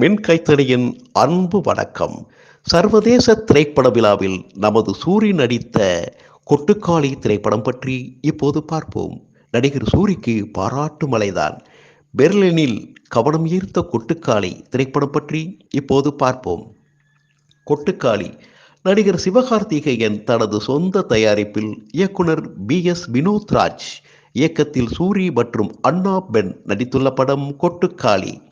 மின்கைத்தடியின் அன்பு வணக்கம். சர்வதேச திரைப்பட விழாவில் நமது சூரி நடித்த கொட்டுக்காளி திரைப்படம் பற்றி இப்போது பார்ப்போம். நடிகர் சூரிக்கு பாராட்டு மலைதான் பெர்லினில் கவனம் ஈர்த்த கொட்டுக்காளி திரைப்படம் பற்றி இப்போது பார்ப்போம். கொட்டுக்காளி நடிகர் சிவகார்த்திகேயன் தனது சொந்த தயாரிப்பில் இயக்குனர் பி. எஸ். வினோத் ராஜ் இயக்கத்தில் சூரி மற்றும் அண்ணா பென் நடித்துள்ள படம் கொட்டுக்காளி.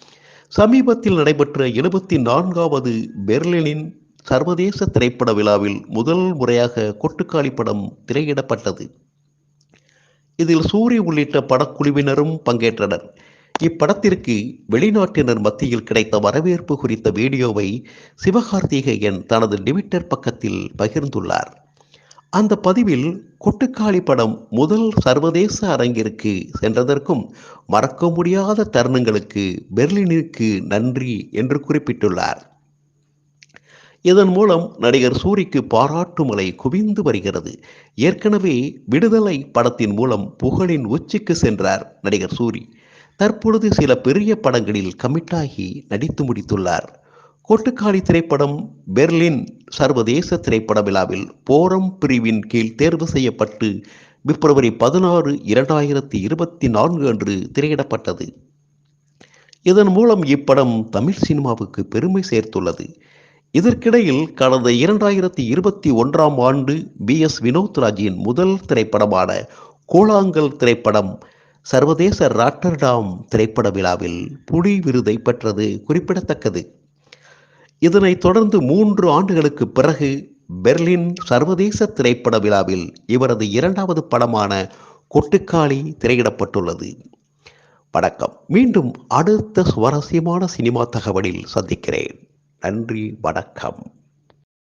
சமீபத்தில் நடைபெற்ற எழுபத்தி நான்காவது பெர்லினின் சர்வதேச திரைப்பட விழாவில் முதல் முறையாக கொட்டுக்காளி படம் திரையிடப்பட்டது. இதில் சூரி உள்ளிட்ட படக்குழுவினரும் பங்கேற்றனர். இப்படத்திற்கு வெளிநாட்டினர் மத்தியில் கிடைத்த வரவேற்பு குறித்த வீடியோவை சிவகார்த்திகேயன் தனது ட்விட்டர் பக்கத்தில் பகிர்ந்துள்ளார். அந்த பதிவில் கொட்டுக்காளி படம் முதல் சர்வதேச அரங்கிற்கு சென்றதற்கும் மறக்க முடியாத தருணங்களுக்கு பெர்லினிற்கு நன்றி என்று குறிப்பிட்டுள்ளார். இதன் மூலம் நடிகர் சூரிக்கு பாராட்டு மலை குவிந்து வருகிறது. ஏற்கனவே விடுதலை படத்தின் மூலம் புகழின் உச்சிக்கு சென்றார் நடிகர் சூரி. தற்பொழுது சில பெரிய படங்களில் கமிட்டாகி நடித்து முடித்துள்ளார். கொட்டுக்காளி திரைப்படம் பெர்லின் சர்வதேச திரைப்பட விழாவில் போரம் பிரிவின் கீழ் தேர்வு செய்யப்பட்டு பிப்ரவரி பதினாறு இரண்டாயிரத்தி இருபத்தி நான்கு அன்று திரையிடப்பட்டது. இதன் மூலம் இப்படம் தமிழ் சினிமாவுக்கு பெருமை சேர்த்துள்ளது. இதற்கிடையில் கடந்த இரண்டாயிரத்தி இருபத்தி ஒன்றாம் ஆண்டு பி எஸ் வினோத்ராஜின் முதல் திரைப்படமான கோலாங்கல் திரைப்படம் சர்வதேச ராட்டர்டாம் திரைப்பட விழாவில் புலி விருதை பெற்றது குறிப்பிடத்தக்கது. இதனைத் தொடர்ந்து மூன்று ஆண்டுகளுக்கு பிறகு பெர்லின் சர்வதேச திரைப்பட விழாவில் இவரது இரண்டாவது படமான கொட்டுக்காளி திரையிடப்பட்டுள்ளது. வணக்கம். மீண்டும் அடுத்த சுவாரஸ்யமான சினிமா தகவலில் சந்திக்கிறேன். நன்றி. வணக்கம்.